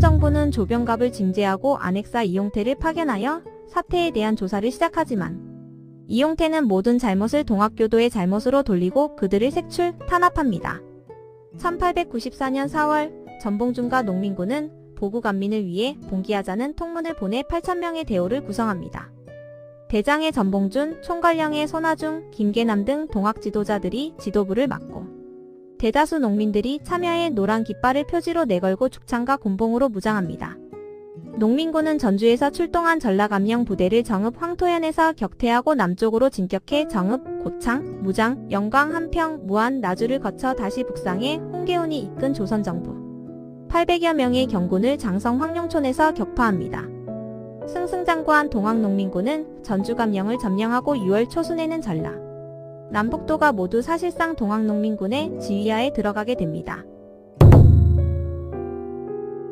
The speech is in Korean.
정부는 조병갑을 징제하고 안핵사 이용태를 파견하여 사태에 대한 조사를 시작하지만 이용태는 모든 잘못을 동학교도의 잘못으로 돌리고 그들을 색출, 탄압합니다. 1894년 4월 전봉준과 농민군은 보국 안민을 위해 봉기하자는 통문을 보내 8천명의 대오를 구성합니다. 대장의 전봉준, 총괄령의 손아중, 김계남 등 동학 지도자들이 지도부를 맡고 대다수 농민들이 참여해 노란 깃발을 표지로 내걸고 죽창과 곤봉으로 무장합니다. 농민군은 전주에서 출동한 전라감령 부대를 정읍 황토현에서 격퇴하고 남쪽으로 진격해 정읍, 고창, 무장, 영광, 한평, 무안, 나주를 거쳐 다시 북상해 홍계훈이 이끈 조선정부 800여 명의 경군을 장성 황룡촌에서 격파합니다. 승승장구한 동학농민군은 전주감령을 점령하고 6월 초순에는 전라, 남북도가 모두 사실상 동학농민군의 지휘하에 들어가게 됩니다.